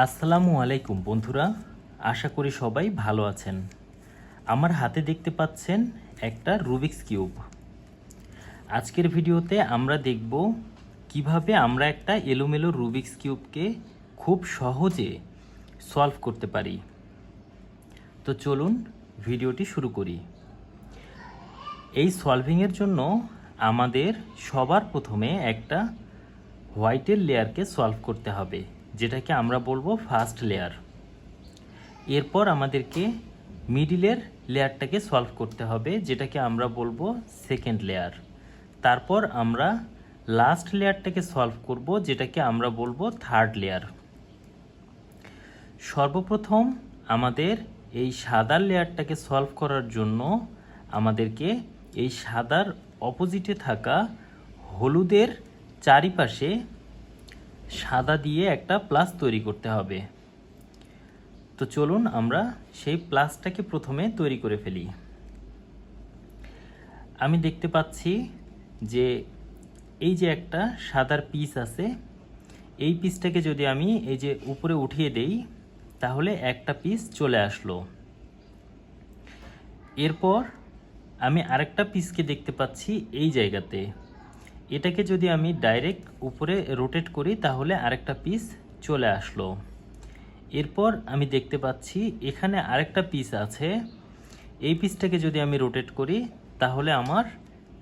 আসসালামু আলাইকুম বন্ধুরা, আশা করি সবাই ভালো আছেন। আমার হাতে দেখতে পাচ্ছেন একটা রুবিক্স কিউব। আজকের ভিডিওতে আমরা দেখব কীভাবে আমরা একটা এলোমেলো রুবিক্স কিউবকে খুব সহজে সলভ করতে পারি। তো চলুন ভিডিওটি শুরু করি। এই সলভিংয়ের জন্য আমাদের সবার প্রথমে একটা হোয়াইটের লেয়ারকে সলভ করতে হবে। যেটাকে আমরা বলব ফার্স্ট লেয়ার এরপর আমাদেরকে মিডিলের লেয়ারটাকে সলভ করতে হবে, যেটাকে আমরা বলব সেকেন্ড লেয়ার তারপর আমরা লাস্ট লেয়ারটাকে সলভ করব, যেটাকে আমরা বলব থার্ড লেয়ার সর্বপ্রথম আমাদের এই সাদার লেয়ারটাকে সলভ করার জন্য আমাদেরকে এই সাদার অপোজিটে থাকা হলুদের চারিপাশে সাদা দিয়ে একটা প্লাস তৈরি করতে হবে। তো চলুন আমরা সেই প্লাসটাকে প্রথমে তৈরি করে ফেলি। আমি দেখতে পাচ্ছি যে এই যে একটা সাদার পিস আছে, এই পিসটাকে যদি আমি এই যে উপরে উঠিয়ে দেই, তাহলে একটা পিস চলে আসলো। এরপর আমি আরেকটা পিসকে দেখতে পাচ্ছি এই জায়গাতে। এটাকে যদি আমি ডাইরেক্ট উপরে রোটেট করি, তাহলে আরেকটা পিস চলে আসলো। এরপর আমি দেখতে পাচ্ছি এখানে আরেকটা পিস আছে। এই পিসটাকে যদি আমি রোটেট করি, তাহলে আমার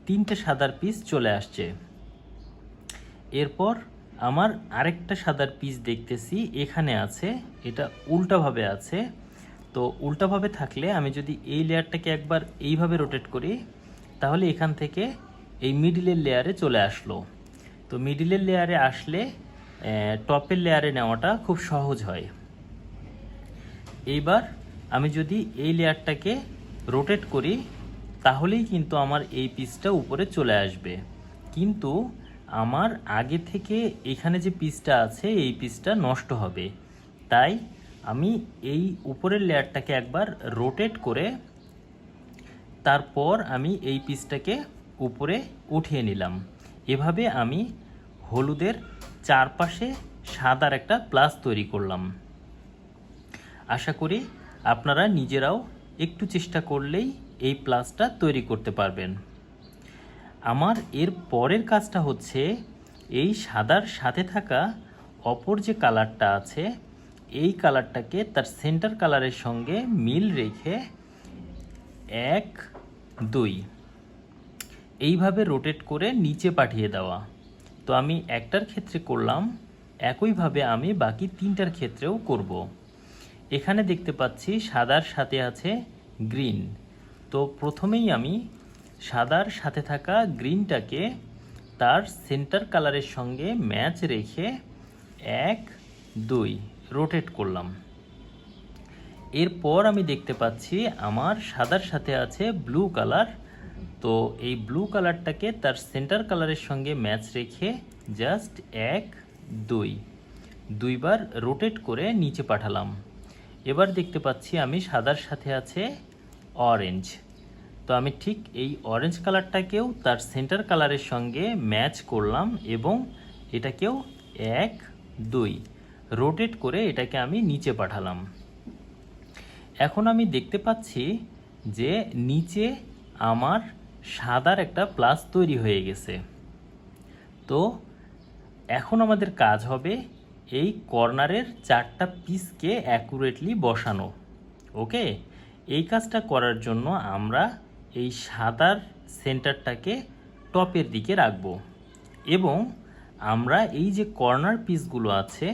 তিনটে সাদার পিস চলে আসছে। এরপর আমার আরেকটা সাদার পিস দেখতেছি, এখানে আছে। এটা উল্টাভাবে আছে। তো উল্টাভাবে থাকলে আমি যদি এই লেয়ারটাকে একবার এইভাবে রোটেট করি, তাহলে এখান থেকে এই মিডিলের লেয়ারে চলে আসলো। তো মিডিলের লেয়ারে আসলে টপের লেয়ারে নেওয়াটা খুব সহজ হয়। এইবার আমি যদি এই লেয়ারটাকে রোটেট করি, তাহলেই কিন্তু আমার এই পিসটা উপরে চলে আসবে। কিন্তু আমার আগে থেকে এখানে যে পিসটা আছে, এই পিসটা নষ্ট হবে। তাই আমি এই উপরের লেয়ারটাকে একবার রোটেট করে, তারপর আমি এই পিসটাকে উপরে উঠিয়ে নিলাম। এভাবে আমি হলুদের চারপাশে সাদার একটা প্লাস তৈরি করলাম। আশা করি আপনারা নিজেরাও একটু চেষ্টা করলেই এই প্লাসটা তৈরি করতে পারবেন। আমার এর পরের কাজটা হচ্ছে এই সাদার সাথে থাকা অপর যে কালারটা আছে, এই কালারটাকে তার সেন্টার কালারের সঙ্গে মিল রেখে এক, দুই এইভাবে রোটেট করে নিচে পাঠিয়ে দেওয়া। তো আমি একটার ক্ষেত্রে করলাম, একইভাবে আমি বাকি তিনটার ক্ষেত্রেও করব। এখানে দেখতে পাচ্ছি সাদার সাথে আছে গ্রিন তো প্রথমেই আমি সাদার সাথে থাকা গ্রিনটাকে তার সেন্টার কালারের সঙ্গে ম্যাচ রেখে এক, দুই রোটেট করলাম। এরপর আমি দেখতে পাচ্ছি আমার সাদার সাথে আছে ব্লু কালার তো এই ব্লু কালারটাকে তার সেন্টার কালারের সঙ্গে ম্যাচ রেখে জাস্ট এক, দুই, দুইবার রোটেট করে নিচে পাঠালাম। এবার দেখতে পাচ্ছি আমি সাদার সাথে আছে অরেঞ্জ তো আমি ঠিক এই অরেঞ্জ কালারটাকেও তার সেন্টার কালারের সঙ্গে ম্যাচ করলাম এবং এটাকেও এক, দুই রোটেট করে এটাকে আমি নিচে পাঠালাম। এখন আমি দেখতে পাচ্ছি যে নিচে আমার সাদার একটা প্লাস তৈরি হয়ে গেছে। তো এখন আমাদের কাজ হবে এই কর্নারের চারটা পিসকে অ্যাকুরেটলি বসানো ওকে এই কাজটা করার জন্য আমরা এই সাদার সেন্টারটাকে টপের দিকে রাখব এবং আমরা এই যে কর্নার পিসগুলো আছে,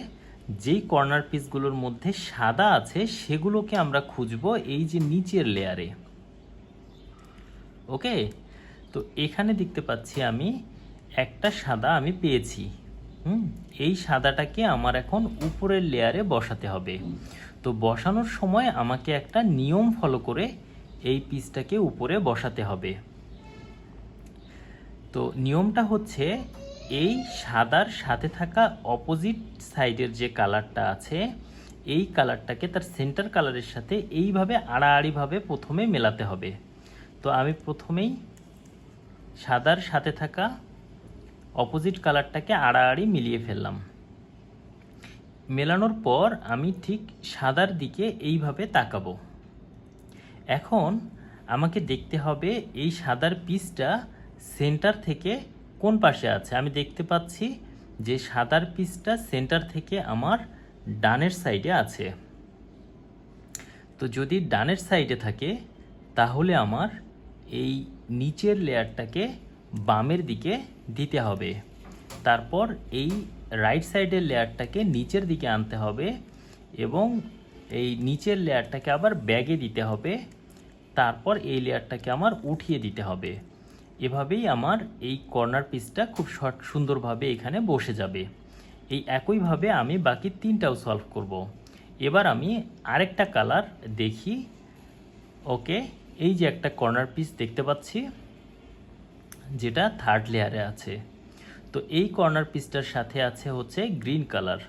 যেই কর্নার পিসগুলোর মধ্যে সাদা আছে, সেগুলোকে আমরা খুঁজব এই যে নিচের লেয়ারে ওকে? তো এখানে দেখতে পাচ্ছি আমি একটা সাদা আমি পেয়েছি। হুম? এই সাদাটাকে আমার এখন উপরের লেয়ারে বসাতে হবে। তো বসানোর সময় আমাকে একটা নিয়ম ফলো করে এই পিসটাকে উপরে বসাতে হবে। তো নিয়মটা হচ্ছে এই সাদার সাথে থাকা অপোজিট সাইডের যে কালারটা আছে, এই কালারটাকে তার সেন্টার কালারের সাথে এইভাবে আড়াআড়িভাবে প্রথমে মেলাতে হবে। তো আমি প্রথমেই সাদার সাথে থাকা অপোজিট কালারটাকে আড়াআড়ি মিলিয়ে ফেললাম। মেলানোর পর আমি ঠিক সাদার দিকে এইভাবে তাকাবো। এখন আমাকে দেখতে হবে এই সাদার পিসটা সেন্টার থেকে কোন পাশে আছে। আমি দেখতে পাচ্ছি যে সাদার পিসটা সেন্টার থেকে আমার ডানের সাইডে আছে। তো যদি ডানের সাইডে থাকে, তাহলে আমার এই নিচের লেয়ারটাকে বামের দিকে দিতে হবে। তারপর এই রাইট সাইডের লেয়ারটাকে নিচের দিকে আনতে হবে এবং এই নিচের লেয়ারটাকে আবার ব্যাগে দিতে হবে। তারপর এই লেয়ারটাকে আমার উঠিয়ে দিতে হবে। এভাবেই আমার এই কর্নার পিসটা খুব শর্ট সুন্দরভাবে এখানে বসে যাবে। এই একইভাবে আমি বাকি তিনটাও সলভ করব। এবার আমি আরেকটা কালার দেখি। ওকে এই যে একটা কর্নার পিস দেখতে পাচ্ছি, যেটা থার্ড লেয়ারে আছে। তো এই কর্নার পিসটার সাথে আছে হচ্ছে গ্রিন কালার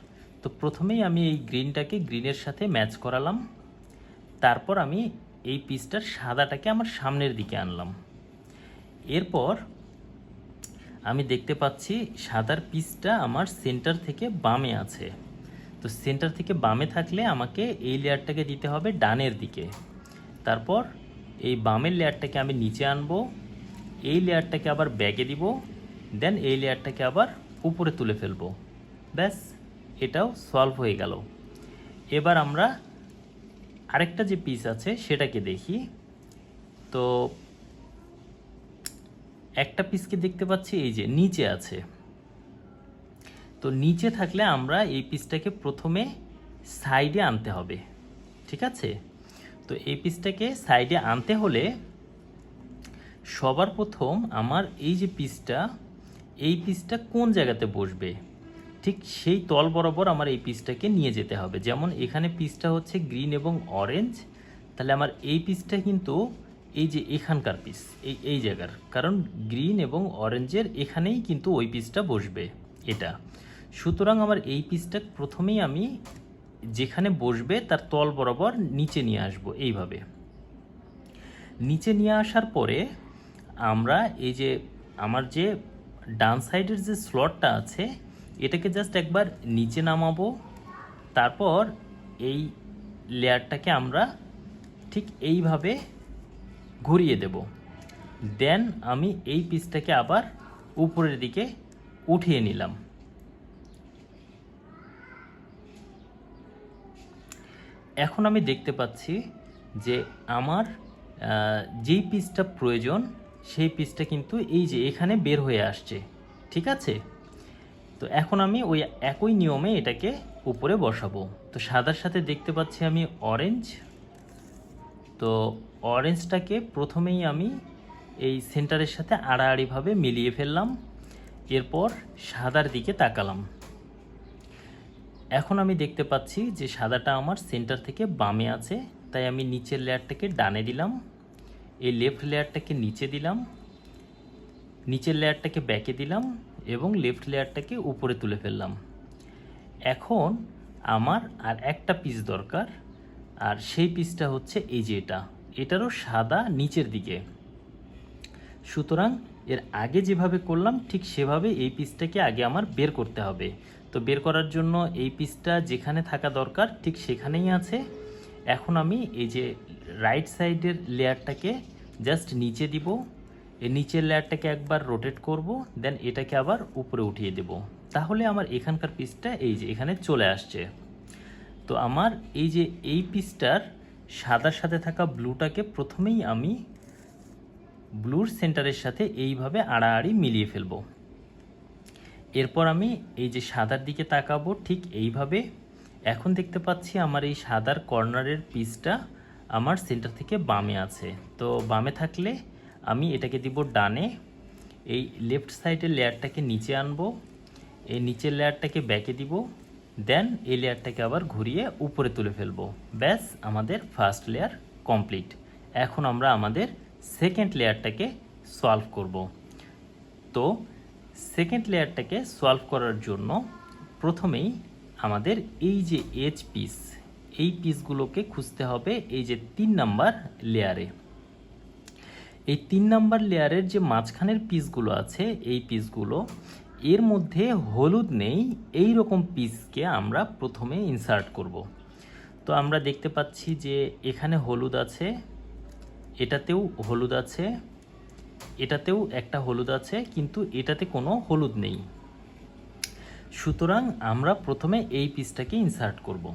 তো প্রথমেই আমি এই গ্রিনটাকে গ্রিনের সাথে ম্যাচ করালাম। তারপর আমি এই পিসটার সাদাটাকে আমার সামনের দিকে আনলাম। এরপর আমি দেখতে পাচ্ছি সাদার পিসটা আমার সেন্টার থেকে বামে আছে। তো সেন্টার থেকে বামে থাকলে আমাকে এই লেয়ারটাকে দিতে হবে ডানের দিকে। তারপর এই বামের লেয়ারটাকে আমি নিচে আনব, এই লেয়ারটাকে আবার ব্যাগে দিব, দেন এই লেয়ারটাকে আবার উপরে তুলে ফেলব। ব্যাস, এটাও সলভ হয়ে গেল। এবার আমরা আরেকটা যে পিস আছে সেটাকে দেখি। তো একটা পিসকে দেখতে পাচ্ছি, এই যে নিচে আছে। তো নিচে থাকলে আমরা এই পিসটাকে প্রথমে সাইডে আনতে হবে, ঠিক আছে? তো এই পিসটাকে সাইডে আনতে হলে সবার প্রথম আমার এই যে পিসটা, এই পিসটা কোন জায়গাতে বসবে? ঠিক সেই তল বরাবর আমার এই পিসটাকে নিয়ে যেতে হবে। যেমন এখানে পিসটা হচ্ছে গ্রিন এবং অরেঞ্জ, তাহলে আমার এই পিসটা কিন্তু এই যে এখানকার পিস, এই এই জায়গার। কারণ গ্রিন এবং অরেঞ্জের এখানেই কিন্তু ওই পিসটা বসবে, এটা। সুতরাং আমার এই পিসটা প্রথমেই আমি যেখানে বসবে তার তল বরাবর নিচে নিয়ে আসব এইভাবে। নিচে নিয়ে আসার পরে আমরা এই যে আমার যে ডান সাইডের যে স্লটটা আছে, এটাকে জাস্ট একবার নিচে নামাবো। তারপর এই লেয়ারটাকে আমরা ঠিক এইভাবে ঘুরিয়ে দেব। দেন আমি এই পিসটাকে আবার উপরের দিকে উঠিয়ে নিলাম। এখন আমি দেখতে পাচ্ছি যে আমার যেই পিসটা প্রয়োজন, সেই পিসটা কিন্তু এই যে এখানে বের হয়ে আসছে। ঠিক আছে? তো এখন আমি ওই একই নিয়মে এটাকে উপরে বসাবো। তো সাদার সাথে দেখতে পাচ্ছি আমি অরেঞ্জ তো অরেঞ্জটাকে প্রথমেই আমি এই সেন্টারের সাথে আড়াআড়িভাবে মিলিয়ে ফেললাম। এরপর সাদার দিকে তাকালাম। এখন আমি দেখতে পাচ্ছি যে সাদাটা আমার সেন্টার থেকে বামে আছে, তাই আমি নিচের লেয়ারটাকে ডানে দিলাম, এই লেফট লেয়ারটাকে নিচে দিলাম, নিচের লেয়ারটাকে ব্যাকে দিলাম এবং লেফট লেয়ারটাকে উপরে তুলে ফেললাম। এখন আমার আর একটা পিস দরকার, আর সেই পিসটা হচ্ছে এই যে এটা। এটারও সাদা নিচের দিকে। সুতরাং এর আগে যেভাবে করলাম, ঠিক সেভাবে এই পিসটাকে আগে আমার বের করতে হবে। তো বের করার জন্য এই পিসটা যেখানে থাকা দরকার, ঠিক সেখানেই আছে। এখন আমি এই যে রাইট সাইডের লেয়ারটাকে জাস্ট নিচে দিব। এই নিচের লেয়ারটাকে একবার রোটেট করব দেন এটাকে আবার উপরে উঠিয়ে দেব। তাহলে আমার এখানকার পিসটা এই যে এখানে চলে আসছে। তো আমার এই যে এই পিসটার সাদার সাথে থাকা ব্লুটাকে প্রথমেই আমি ব্লুর সেন্টারের সাথে এইভাবে আড়াআড়ি মিলিয়ে ফেলব। এরপর আমি এই যে সাদার দিকে তাকাবো, ঠিক এইভাবে এখন দেখতে পাচ্ছি আমার এই সাদার কর্নারের পিসটা আমার সেন্টার থেকে বামে আছে। তো বামে থাকলে আমি এটাকে দিব ডানে। এই লেফট সাইডের লেয়ারটাকে নিচে আনব। এই নিচের লেয়ারটাকে ব্যাকে দিব। দেন এই লেয়ারটাকে আবার ঘুরিয়ে উপরে তুলে ফেলব। ব্যাস, আমাদের ফার্স্ট লেয়ার কমপ্লিট। এখন আমরা আমাদের সেকেন্ড লেয়ারটাকে সলভ করব। তো সেকেন্ড লেয়ারটাকে সলভ করার জন্য প্রথমেই আমাদের এই যে এজ পিস এই পিসগুলোকে খুঁজতে হবে এই যে তিন নাম্বার লেয়ারে এই তিন নাম্বার লেয়ারের যে মাঝখানের পিসগুলো আছে, এই পিসগুলো এর মধ্যে হলুদ নেই, এই রকম পিসকে আমরা প্রথমে ইনসার্ট করব। তো আমরা দেখতে পাচ্ছি যে এখানে হলুদ আছে, এটাতেও হলুদ আছে এটাতেও একটা হলুদ আছে, কিন্তু এটাতে কোনো হলুদ নেই। সুতরাং আমরা প্রথমে এই পিসটাকে ইনসার্ট করব।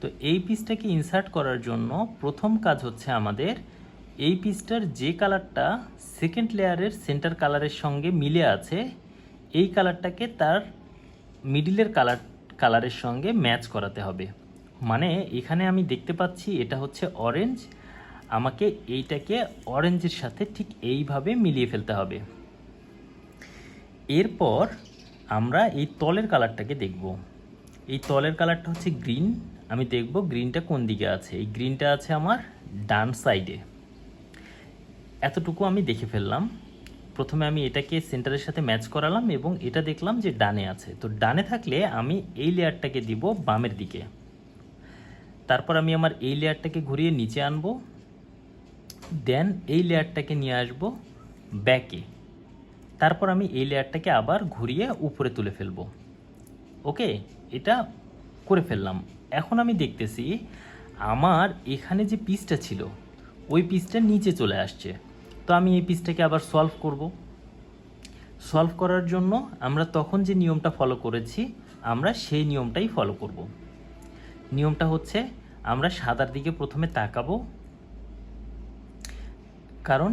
তো এই পিসটাকে ইনসার্ট করার জন্য প্রথম কাজ হচ্ছে আমাদের এই পিসটার যে কালারটা সেকেন্ড লেয়ারের সেন্টার কালারের সঙ্গে মিলে আছে, এই কালারটাকে তার মিডিলের কালার কালারের সঙ্গে ম্যাচ করাতে হবে। মানে এখানে আমি দেখতে পাচ্ছি এটা হচ্ছে অরেঞ্জ আমাকে এইটাকে অরেঞ্জের সাথে ঠিক এইভাবে মিলিয়ে ফেলতে হবে। এরপর আমরা এই তলের কালারটাকে দেখব। এই তলের কালারটা হচ্ছে গ্রিন আমি দেখব গ্রিনটা কোন দিকে আছে। এই গ্রিনটা আছে আমার ডান সাইডে এতটুকু আমি দেখে ফেললাম। প্রথমে আমি এটাকে সেন্টারের সাথে ম্যাচ করালাম এবং এটা দেখলাম যে ডানে আছে। তো ডানে থাকলে আমি এই লেয়ারটাকে দিব বামের দিকে। তারপর আমি আমার এই লেয়ারটাকে ঘুরিয়ে নিচে আনব। দেন এই লেয়ারটাকে নিয়ে আসব ব্যাকে। তারপর আমি এই লেয়ারটাকে আবার ঘুরিয়ে উপরে তুলে ফেলব। ওকে? এটা করে ফেললাম। এখন আমি দেখতেছি আমার এখানে যে পিসটা ছিল, ওই পিসটা নিচে চলে আসছে। তো আমি এই পিসটাকে আবার সলভ করব। সলভ করার জন্য আমরা তখন যে নিয়মটা ফলো করেছি, আমরা সেই নিয়মটাই ফলো করব। নিয়মটা হচ্ছে আমরা সাদার দিকে প্রথমে তাকাবো কারণ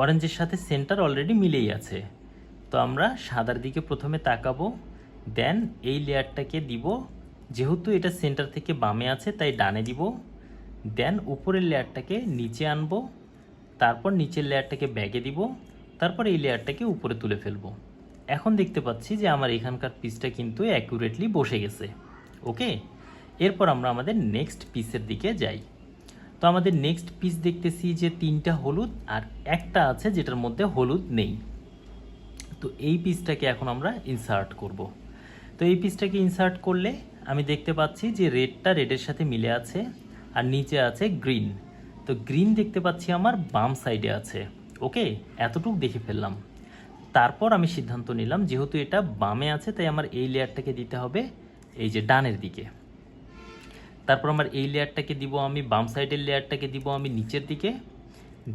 অরেঞ্জের সাথে সেন্টার অলরেডি মিলেই আছে। তো আমরা সাদার দিকে প্রথমে তাকাবো দেন এই লেয়ারটাকে দিব। যেহেতু এটা সেন্টার থেকে বামে আছে, তাই ডানে দিব। দেন উপরের লেয়ারটাকে নিচে আনব, তারপর নিচের লেয়ারটাকে ব্যাগে দিব, তারপর এই লেয়ারটাকে উপরে তুলে ফেলব। এখন দেখতে পাচ্ছি যে আমার এখানকার পিসটা কিন্তু অ্যাকুরেটলি বসে গেছে। ওকে এরপর আমরা আমাদের নেক্সট পিসের দিকে যাই। তো আমাদের নেক্সট পিস দেখতেছি যে তিনটা হলুদ আর একটা আছে যেটার মধ্যে হলুদ নেই। তো এই পিসটাকে এখন আমরা ইনসার্ট করব। তো এই পিসটাকে ইনসার্ট করলে আমি দেখতে পাচ্ছি যে রেডটা রেডের সাথে মিলে আছে আর নিচে আছে গ্রিন তো গ্রিন দেখতে পাচ্ছি আমার বাম সাইডে আছে। ওকে? এতটুকু দেখে ফেললাম। তারপর আমি সিদ্ধান্ত নিলাম যেহেতু এটা বামে আছে, তাই আমার এই লেয়ারটাকে দিতে হবে এই যে ডানের দিকে। তারপর আমার এই লেয়ারটাকে দিব আমি বাম সাইডের লেয়ারটাকে দিব আমি নিচের দিকে।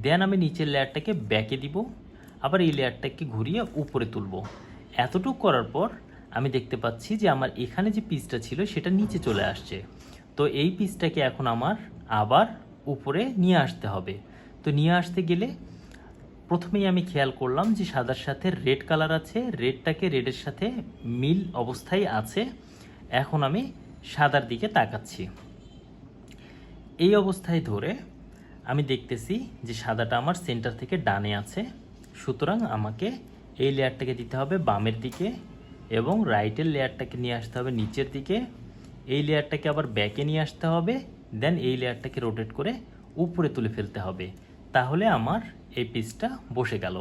দেন আমি নিচের লেয়ারটাকে ব্যাকে দিব। আবার এই লেয়ারটাকে ঘুরিয়ে উপরে তুলব। এতটুকু করার পর আমি দেখতে পাচ্ছি যে আমার এখানে যে পিসটা ছিল সেটা নিচে চলে আসছে। তো এই পিসটাকে এখন আমার আবার উপরে নিয়ে আসতে হবে। তো নিয়ে আসতে গেলে প্রথমেই আমি খেয়াল করলাম যে সাদার সাথে রেড কালার আছে, রেডটাকে রেডের সাথে মিল অবস্থায় আছে। এখন আমি সাদার দিকে তাকাচ্ছি। এই অবস্থায় ধরে আমি দেখতেছি যে সাদাটা আমার সেন্টার থেকে ডানে আছে। সুতরাং আমাকে এই লেয়ারটাকে দিতে হবে বামের দিকে এবং রাইটের লেয়ারটাকে নিয়ে আসতে হবে নিচের দিকে। এই লেয়ারটাকে আবার ব্যাকে নিয়ে আসতে হবে দেন এই লেয়ারটাকে রোটেট করে উপরে তুলে ফেলতে হবে। তাহলে আমার এই পিসটা বসে গেল।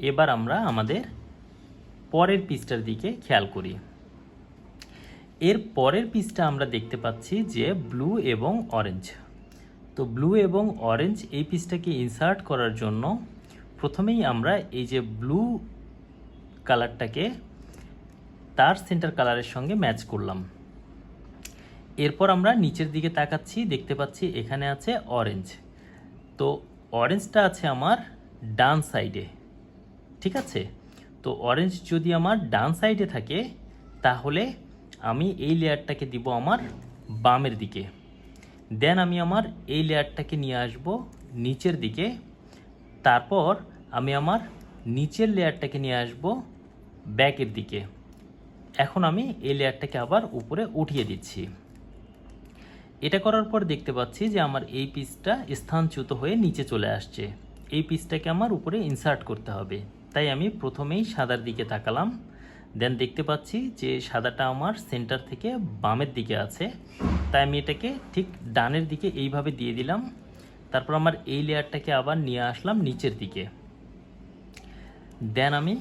এবার আমরা আমাদের পরের পিসটার দিকে খেয়াল করি। এর পরের পিসটা আমরা দেখতে পাচ্ছি যে ব্লু এবং অরেঞ্জ তো ব্লু এবং অরেঞ্জ এই পিসটাকে ইনসার্ট করার জন্য প্রথমেই আমরা এই যে ব্লু কালারটাকে তার সেন্টার কালারের সঙ্গে ম্যাচ করলাম। এরপর আমরা নিচের দিকে তাকাচ্ছি, দেখতে পাচ্ছি এখানে আছে অরেঞ্জ তো অরেঞ্জটা আছে আমার ডান সাইডে ঠিক আছে? তো অরেঞ্জ যদি আমার ডান সাইডে থাকে, তাহলে আমি এই লেয়ারটাকে দিব আমার বামের দিকে। দেন আমি আমার এই লেয়ারটাকে নিয়ে আসব নিচের দিকে। তারপর আমি আমার নিচের লেয়ারটাকে নিয়ে আসব ব্যাকের দিকে। এখন আমি এই লেয়ারটাকে আবার উপরে উঠিয়ে দিচ্ছি। এটা করার পর দেখতে পাচ্ছি যে আমার এই পিসটা স্থানচ্যুত হয়ে নিচে চলে আসছে। এই পিসটাকে আমার উপরে ইনসার্ট করতে হবে। তাই আমি প্রথমেই সাদার দিকে তাকালাম। দেন দেখতে পাচ্ছি যে সাদাটা আমার সেন্টার থেকে বামের দিকে আছে। তাই আমি এটাকে ঠিক ডানের দিকে এইভাবে দিয়ে দিলাম। তারপর আমার এই লেয়ারটাকে আবার নিয়ে আসলাম নিচের দিকে। দেন আমি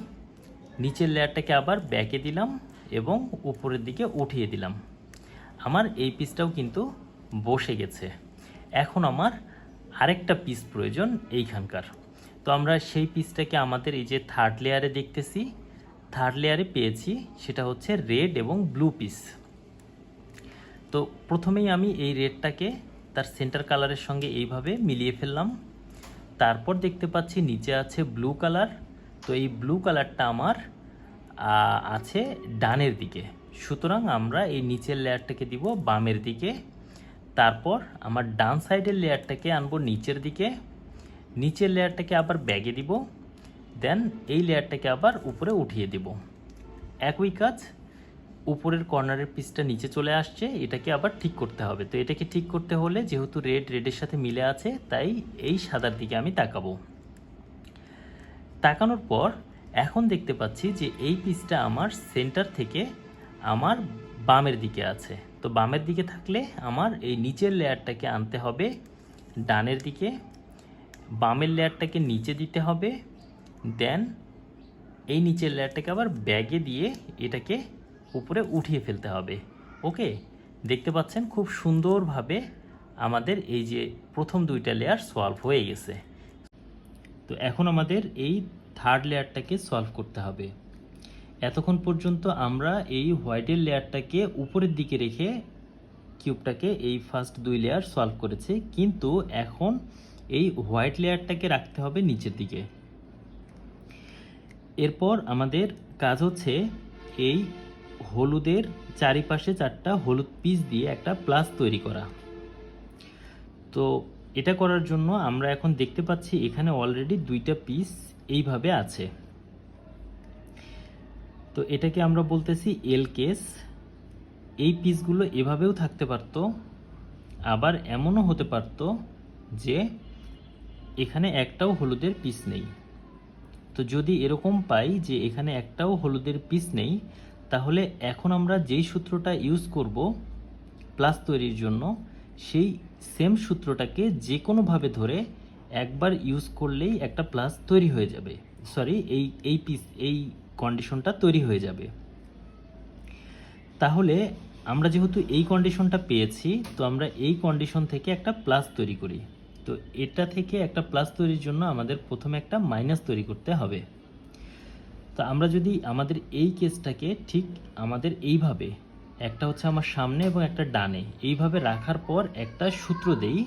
নিচের লেয়ারটাকে আবার ব্যাকে দিলাম এবং উপরের দিকে উঠিয়ে দিলাম। আমার এই পিসটাও কিন্তু বসে গেছে। এখন আমার আরেকটা পিস প্রয়োজন এইখানকার। তো আমরা সেই পিসটাকে আমাদের এই যে থার্ড লেয়ারে দেখতেছি থার্ড লেয়ারে পেয়েছি, সেটা হচ্ছে রেড এবং ব্লু পিস তো প্রথমেই আমি এই রেডটাকে তার সেন্টার কালারের সঙ্গে এইভাবে মিলিয়ে ফেললাম। তারপর দেখতে পাচ্ছি নিচে আছে ব্লু কালার তো এই ব্লু কালারটা আমার আছে ডানের দিকে। সুতরাং আমরা এই নিচের লেয়ারটাকে দিব বামের দিকে। তারপর আমার ডান সাইডের লেয়ারটাকে আনব নিচের দিকে। নিচের লেয়ারটাকে আবার ব্যাগে দিব। দেন এই লেয়ারটাকে আবার উপরে উঠিয়ে দিব। একই কাজ, উপরের কর্নারের পিসটা নিচে চলে আসছে, এটাকে আবার ঠিক করতে হবে। তো এটাকে ঠিক করতে হলে যেহেতু রেড, রেডের সাথে মিলে আছে, তাই এই সাদার দিকে আমি তাকাবো। তাকানোর পর এখন দেখতে পাচ্ছি যে এই পিসটা আমার সেন্টার থেকে আমার বামের দিকে আছে। তো বামের দিকে থাকলে আমার এই নিচের লেয়ারটাকে আনতে হবে, ডানের দিকে। বামের লেয়ারটাকে নিচে দিতে হবে দেন এই নিচের লেয়ারটাকে আবার ব্যাগে দিয়ে এটাকে উপরে উঠিয়ে ফেলতে হবে। ওকে? দেখতে পাচ্ছেন খুব সুন্দরভাবে আমাদের এই যে প্রথম দুইটা লেয়ার সলভ হয়ে গেছে। তো এখন আমাদের এই থার্ড লেয়ারটাকে সলভ করতে হবে। এতক্ষণ পর্যন্ত আমরা এই হোয়াইটের লেয়ারটাকে উপরের দিকে রেখে কিউবটাকে এই ফার্স্ট দুই লেয়ার সলভ করেছে। কিন্তু এখন এই হোয়াইট লেয়ারটাকে রাখতে হবে নিচের দিকে। এরপর আমাদের কাজ হচ্ছে এই হলুদের চারিপাশে চারটা হলুদ পিস দিয়ে একটা প্লাস তৈরি করা। তো এটা করার জন্য আমরা এখন দেখতে পাচ্ছি এখানে অলরেডি দুইটা পিস এইভাবে আছে। তো এটাকে আমরা বলতেছি এল কেস এই পিসগুলো এভাবেও থাকতে পারতো, আবার এমনও হতে পারতো যে এখানে একটাও হলুদের পিস নেই। তো যদি এরকম পাই যে এখানে একটাও হলুদের পিস নেই, তাহলে এখন আমরা যেই সূত্রটা ইউজ করব প্লাস তৈরির জন্য, সেই সেম সূত্রটাকে যে কোনোভাবে ধরে একবার ইউজ করলেই একটা প্লাস তৈরি হয়ে যাবে। সরি এই এই পিস এই কন্ডিশনটা তৈরি হয়ে যাবে। তাহলে আমরা যেহেতু এই কন্ডিশনটা পেয়েছি, তো আমরা এই কন্ডিশন থেকে একটা প্লাস তৈরি করি। তো এটা থেকে একটা প্লাস তৈরির জন্য আমাদের প্রথমে একটা মাইনাস তৈরি করতে হবে। তো আমরা যদি আমাদের এই কেসটাকে ঠিক আমাদের এইভাবে, একটা হচ্ছে আমার সামনে এবং একটা ডানে, এইভাবে রাখার পর একটা সূত্র দেই।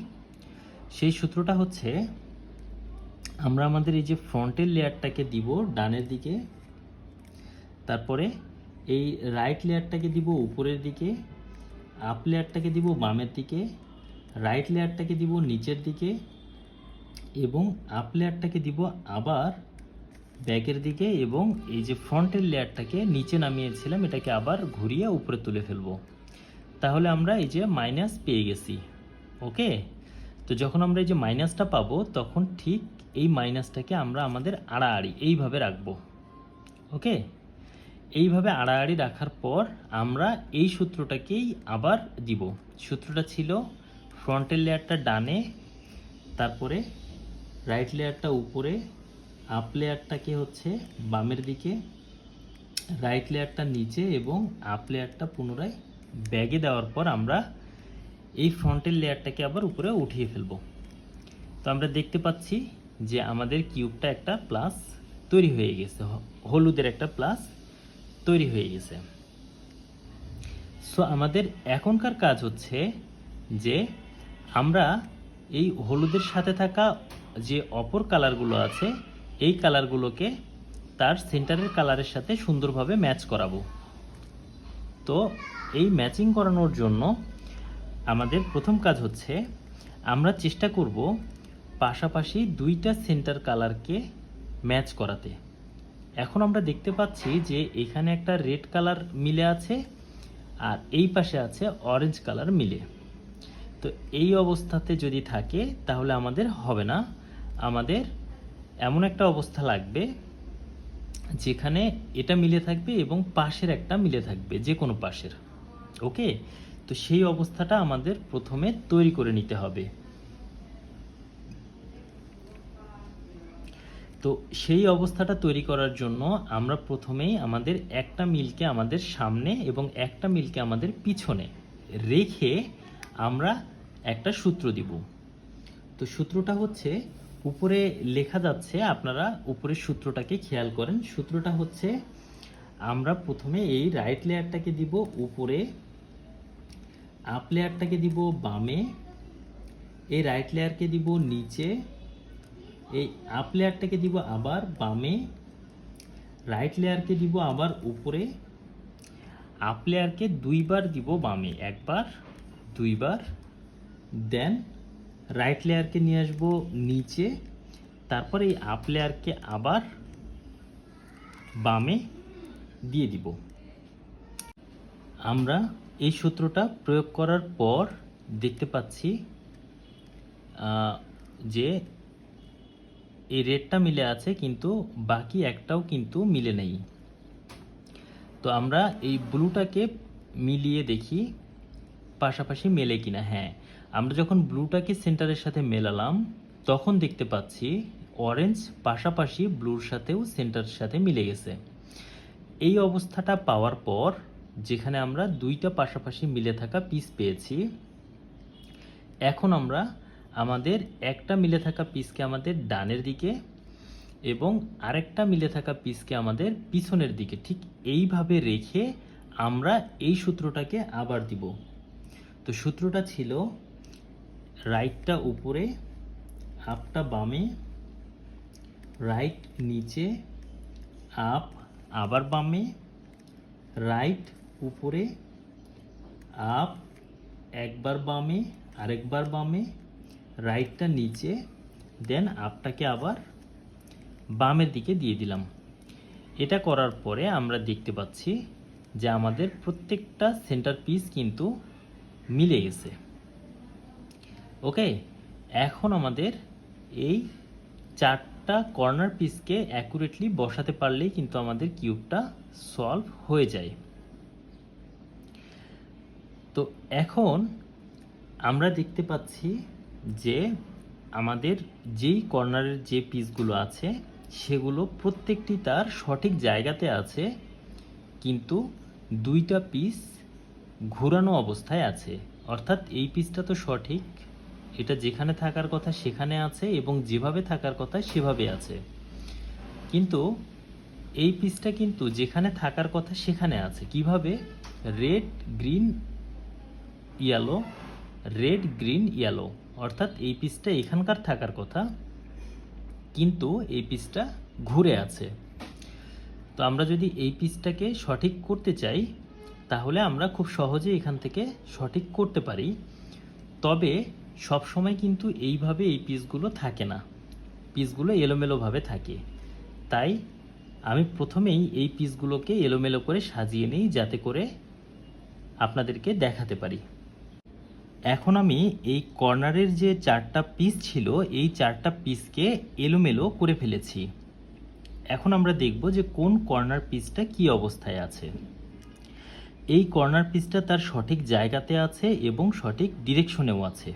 সেই সূত্রটা হচ্ছে, আমরা আমাদের এই যে ফ্রন্টের লেয়ারটাকে দিব ডানের দিকে, তারপরে এই রাইট লেয়ারটাকে দিব উপরের দিকে আপ লেয়ারটাকে দিব বামের দিকে রাইট লেয়ারটাকে দিব নিচের দিকে এবং আপ লেয়ারটাকে দিব আবার ব্যাকের দিকে এবং এই যে ফ্রন্টের লেয়ারটাকে নিচে নামিয়েছিলাম, এটাকে আবার ঘুরিয়ে উপরে তুলে ফেলব। তাহলে আমরা এই যে মাইনাস পেয়ে গেছি ওকে তো যখন আমরা এই যে মাইনাসটা পাবো, তখন ঠিক এই মাইনাসটাকে আমরা আমাদের আড়াআড়ি এইভাবে রাখব ওকে এইভাবে আড়াআড়ি রাখার পর আমরা এই সূত্রটাকেই আবার দিব। সূত্রটা ছিল ফ্রন্টের লেয়ারটা ডানে, তারপরে রাইট লেয়ারটা উপরে আপ লেয়ারটাকে হচ্ছে বামের দিকে রাইট লেয়ারটা নিচে এবং আপ লেয়ারটা পুনরায় ব্যাগে দেওয়ার পর আমরা এই ফ্রন্টের লেয়ারটাকে আবার উপরে উঠিয়ে ফেলব। তো আমরা দেখতে পাচ্ছি যে আমাদের কিউবটা একটা প্লাস তৈরি হয়ে গেছে, হলুদের একটা প্লাস তৈরি হয়ে গেছে। সো আমাদের এখনকার কাজ হচ্ছে যে আমরা এই হলুদের সাথে থাকা যে অপর কালারগুলো আছে, এই কালারগুলোকে তার সেন্টারের কালারের সাথে সুন্দরভাবে ম্যাচ করাবো। তো এই ম্যাচিং করানোর জন্য আমাদের প্রথম কাজ হচ্ছে, আমরা চেষ্টা করব পাশাপাশি দুইটা সেন্টার কালারকে ম্যাচ করাতে। এখন আমরা দেখতে পাচ্ছি যে এখানে একটা রেড কালার মিলে আছে আর এই পাশে আছে অরেঞ্জ কালার মিলে। তো এই অবস্থাতে যদি থাকে, তাহলে আমাদের হবে না। আমাদের এমন একটা অবস্থা লাগবে, যেখানে এটা মিলে থাকবে এবং পাশের একটা মিলে থাকবে, যে কোনো পাশের। ওকে? তো সেই অবস্থাটা আমাদের প্রথমে তৈরি করে নিতে হবে। তো সেই অবস্থাটা তৈরি করার জন্য আমরা প্রথমেই আমাদের একটা মিলকে আমাদের সামনে এবং একটা মিলকে আমাদের পিছনে রেখে আমরা একটা সূত্র দিব। তো সূত্রটা হচ্ছে, উপরে লেখা যাচ্ছে, আপনারা উপরের সূত্রটাকে খেয়াল করেন। সূত্রটা হচ্ছে, আমরা প্রথমে এই রাইট লেয়ারটাকে দিব, উপরে আপ লেয়ারটাকে দিব, বামে এই রাইট লেয়ারকে দিব, নিচে এই আপ লেয়ারটাকে দিব, আবার বামে রাইট লেয়ারকে দিব, আবার উপরে আপ লেয়ারকে দুইবার দিব, বামে একবার। দুইবার। দেন রাইট লেয়ারকে নিয়ে আসব নিচে। তারপর এই আপ লেয়ারকে আবার বামে দিয়ে দিব। আমরা এই সূত্রটা প্রয়োগ করার পর দেখতে পাচ্ছি যে এই রেটটা মিলে আছে, কিন্তু বাকি একটাও কিন্তু মিলে নেই। তো আমরা এই ব্লুটাকে মিলিয়ে দেখি। পাশাপাশি মেলে কিনা হ্যাঁ। আমরা যখন ব্লুটাকে সেন্টারের সাথে মেলালাম, তখন দেখতে পাচ্ছি অরেঞ্জ পাশাপাশি ব্লুর সাথেও সেন্টারের সাথে মিলে গেছে। এই অবস্থাটা পাওয়ার পর, যেখানে আমরা দুইটা পাশাপাশি মিলে থাকা পিস পেয়েছি, এখন আমরা আমাদের একটা মিলে থাকা পিসকে আমাদের ডানের দিকে এবং আরেকটা মিলে থাকা পিসকে আমাদের পিছনের দিকে। ঠিক এইভাবে রেখে আমরা এই সূত্রটাকে আবার দিব। তো সূত্রটা ছিল রাইটটা উপরে আপটা বামে রাইট নিচে আপ আবার বামে রাইট উপরে আপ একবার বামে, আরেকবার বামে রাইটটা নিচে দেন আপটাকে আবার বামের দিকে দিয়ে দিলাম। এটা করার পরে আমরা দেখতে পাচ্ছি যে আমাদের প্রত্যেকটা সেন্টার পিস কিন্তু মিলে গেছে। ওকে? এখন আমাদের এই চারটা কর্নার পিসকে অ্যাকুরেটলি বসাতে পারলেই কিন্তু আমাদের কিউবটা সলভ হয়ে যায়। তো এখন আমরা দেখতে পাচ্ছি যে আমাদের যেই কর্নারের যে পিসগুলো আছে, সেগুলো প্রত্যেকটি তার সঠিক জায়গাতে আছে, কিন্তু দুইটা পিস ঘোরানো অবস্থায় আছে। অর্থাৎ এই পিসটা তো সঠিক। এটা যেখানে থাকার কথা সেখানে আছে এবং যেভাবে থাকার কথা সেভাবে আছে। কিন্তু এই পিসটা কিন্তু যেখানে থাকার কথা সেখানে আছে। কীভাবে? Red, green, yellow, red, green, yellow. অর্থাৎ এই পিসটা এখানকার থাকার কথা, কিন্তু এই পিসটা ঘুরে আছে। তো আমরা যদি এই পিসটাকে সঠিক করতে চাই তাহলে আমরা খুব সহজে এখান থেকে সঠিক করতে পারি। তবে সব সময় কিন্তু এইভাবে এই পিসগুলো থাকে না। পিসগুলো এলোমেলোভাবে থাকে। তাই আমি প্রথমেই এই পিসগুলোকে এলোমেলো করে সাজিয়ে নিই যাতে করে আপনাদেরকে দেখাতে পারি। এখন আমি এই কর্নারের যে চারটা পিস ছিল, এই চারটা পিসকে এলোমেলো করে ফেলেছি। এখন আমরা দেখব যে কোন কর্নার পিসটা কি অবস্থায় আছে। এই কর্নার পিসটা তার সঠিক জায়গাতে আছে এবং সঠিক ডিরেকশনেও আছে।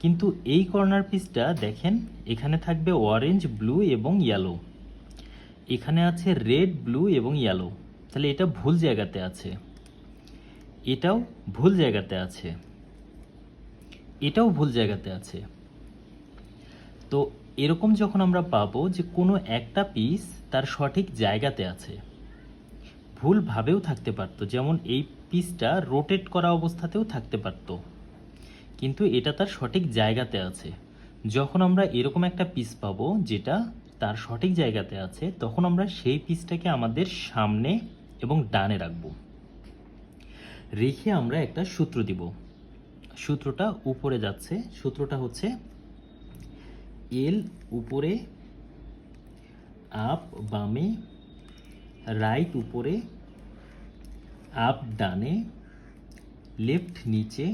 কিন্তু এই কর্নার পিসটা দেখেন, এখানে থাকবে অরেঞ্জ ব্লু এবং ইয়েলো এখানে আছে রেড ব্লু এবং ইয়েলো তাহলে এটা ভুল জায়গাতে আছে। এটাও ভুল জায়গাতে আছে। এটাও ভুল জায়গাতে আছে। তো এরকম যখন আমরা পাবো যে কোনো একটা পিস তার সঠিক জায়গাতে আছে। ভুলভাবেও থাকতে পারতো। যেমন এই পিসটা রোটেট করা অবস্থাতেও থাকতে পারতো। কিন্তু এটা তার সঠিক জায়গাতে আছে। যখন আমরা এরকম একটা পিস পাবো যেটা তার সঠিক জায়গাতে আছে, তখন আমরা সেই পিসটাকে আমাদের সামনে এবং ডানে রাখব। রেখে আমরা একটা সূত্র দিব। সূত্রটা উপরে যাচ্ছে। সূত্রটা হচ্ছে এল উপরে আপ বামে রাইট উপরে, আপ ডানে, লেফট নিচে,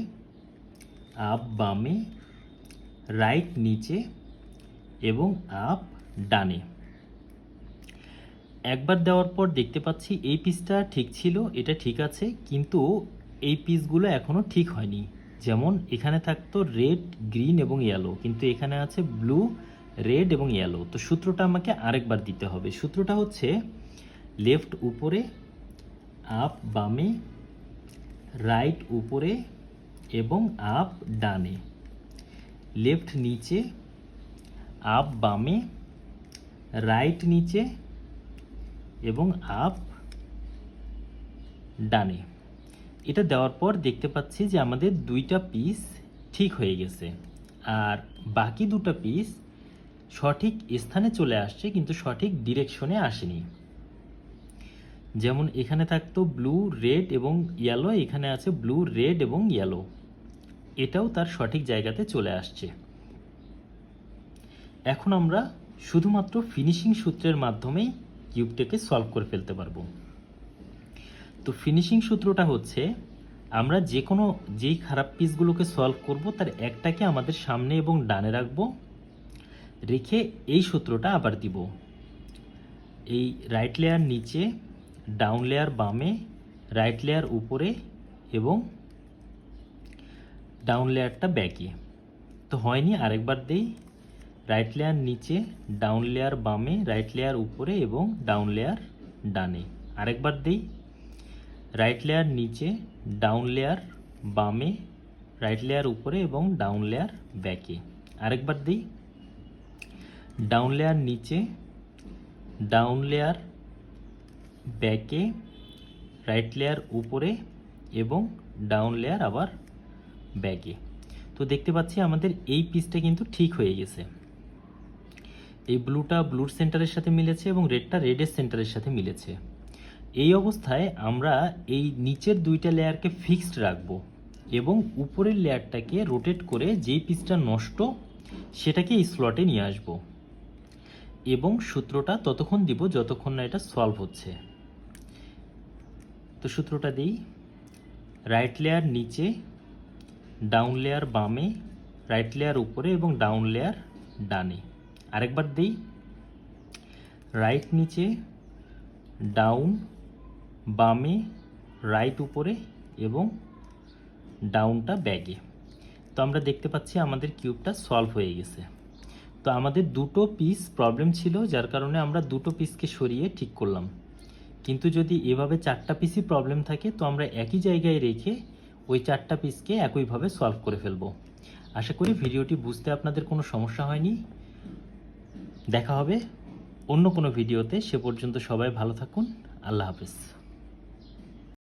আপ বামে, রাইট নিচে এবং আপ ডানে। একবার দেওয়ার পর দেখতে পাচ্ছি এই পিসটা ঠিক ছিল, এটা ঠিক আছে, কিন্তু এই পিসগুলো এখনও ঠিক হয়নি। যেমন এখানে থাকতো রেড, গ্রিন এবং ইয়েলো কিন্তু এখানে আছে ব্লু, রেড এবং ইয়েলো তো সূত্রটা আমাকে আরেকবার দিতে হবে। সূত্রটা হচ্ছে লেফট উপরে আপ বামে রাইট উপরে এবং আপ ডানে। লেফট নিচে আপ বামে রাইট নিচে এবং আপ ডানে। এটা দেওয়ার পর দেখতে পাচ্ছি যে আমাদের দুইটা পিস ঠিক হয়ে গেছে। আর বাকি দুটো পিস সঠিক স্থানে চলে আসছে, কিন্তু সঠিক ডিরেকশনে আসেনি। যেমন এখানে থাকতো ব্লু রেড এবং ইয়েলো এখানে আছে ব্লু রেড এবং ইয়েলো এটাও তার সঠিক জায়গাতে চলে আসছে। এখন আমরা শুধুমাত্র ফিনিশিং সূত্রের মাধ্যমেই কিউবটাকে সলভ করে ফেলতে পারব। তো ফিনিশিং সূত্রটা হচ্ছে, আমরা যে কোনো যেই খারাপ পিসগুলোকে সলভ করব, তার একটাকে আমাদের সামনে এবং ডানে রাখব। রেখে এই সূত্রটা আবার দিব। এই রাইট লেয়ার নিচে ডাউন লেয়ার বামে, রাইট লেয়ার উপরে এবং ডাউন লেয়ারটা ব্যাকে। তো হয়নি, আরেকবার দেই। রাইট লেয়ার নিচে, ডাউন লেয়ার বামে, রাইট লেয়ার উপরে এবং ডাউন লেয়ার ডানে। আরেকবার দেই। রাইট লেয়ার নিচে, ডাউন লেয়ার বামে, রাইট লেয়ার উপরে এবং ডাউন লেয়ার ব্যাকে। আরেকবার দিই। ডাউন লেয়ার নিচে, ডাউন লেয়ার ব্যাকে রাইট লেয়ার উপরে এবং ডাউন লেয়ার আবার ব্যাকে। তো দেখতে পাচ্ছি আমাদের এই পিসটা কিন্তু ঠিক হয়ে গেছে। এই ব্লুটা ব্লুর সেন্টারের সাথে মিলেছে এবং রেডটা রেডের সেন্টারের সাথে মিলেছে। এই অবস্থায় আমরা এই নিচের দুইটা লেয়ারকে ফিক্সড রাখব এবং উপরের লেয়ারটাকে রোটেট করে যেই পিসটা নষ্ট, সেটাকে এই স্লটে নিয়ে আসব এবং সূত্রটা ততক্ষণ দিব যতক্ষণ না এটা সলভ হচ্ছে। তো সূত্রটা দিই। রাইট লেয়ার নিচে ডাউন লেয়ার বামে রাইট লেয়ার উপরে এবং ডাউন লেয়ার ডানে। আরেকবার দিই। রাইট নিচে ডাউন বামে রাইট উপরে এবং ডাউনটা ব্যাগে। তো আমরা দেখতে পাচ্ছি আমাদের কিউবটা সলভ হয়ে গেছে। তো আমাদের দুটো পিস প্রবলেম ছিল, যার কারণে আমরা দুটো পিসকে সরিয়ে ঠিক করলাম। কিন্তু যদি এভাবে চারটা পিসই প্রবলেম থাকে, তো আমরা একই জায়গায় রেখে ওই চারটা পিসকে একইভাবে সলভ করে ফেলব। আশা করি ভিডিওটি বুঝতে আপনাদের কোনো সমস্যা হয়নি। দেখা হবে অন্য কোনো ভিডিওতে। সে পর্যন্ত সবাই ভালো থাকুন। আল্লাহ হাফেজ।